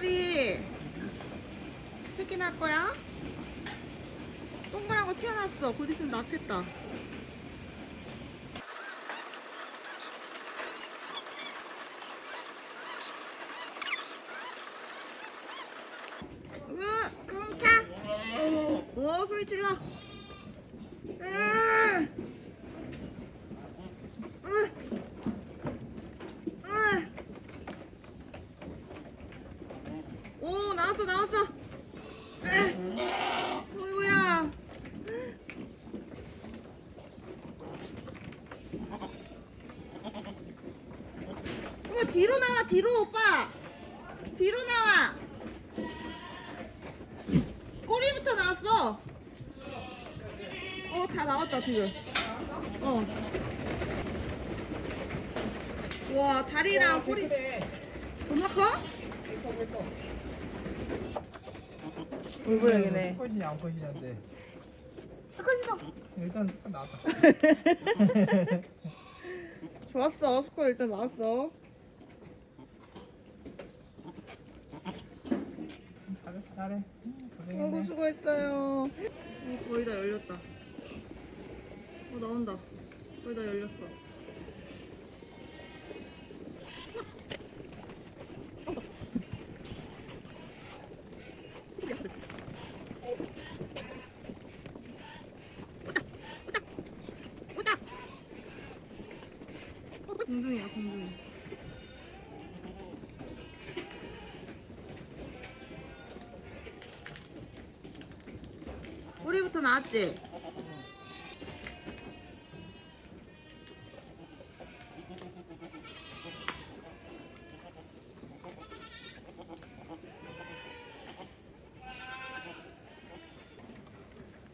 다리. 새끼 낳을 거야? 동그란 거 튀어났어. 곧 있으면 낳겠다. 으, 쿵차. 오, 소리 질러. 으. 으. 으. 오, 나왔어, 나왔어. 으. 어이구야. 어머, 뒤로 나와, 뒤로, 오빠. 뒤로 나와. 꼬리부터 나왔어. 어, 다 나왔다, 지금. 어. 와, 다리랑 꼬리. 존나 커? 얼굴 얘기네. 커지냐 안 커지냐인데 스컷이다. 일단 나왔다 좋았어. 스컷 일단 나왔어. 잘했어 잘해 아이고, 고생했네 수고했어요. 어, 거의 다 열렸다. 어, 나온다. 거의 다 열렸어. 공중이야, 공중이. 꼬리부터 나왔지?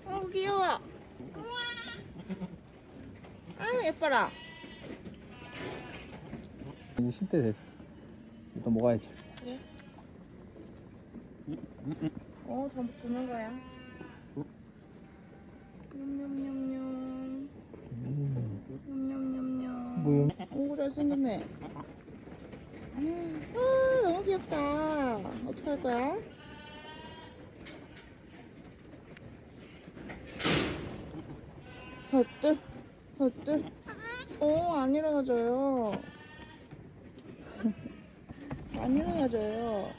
어 귀여워 아유 예뻐라 이제 쉴때 됐어. 일단 먹어야지. 어 전부 주는 거야. 냠냠냠냠 냠냠냠냠 뭐야 오 잘생겼네. 아 너무 귀엽다. 어떻게 할 거야? 어뜨 어뜨 어안 일어나져요 안 일어나져요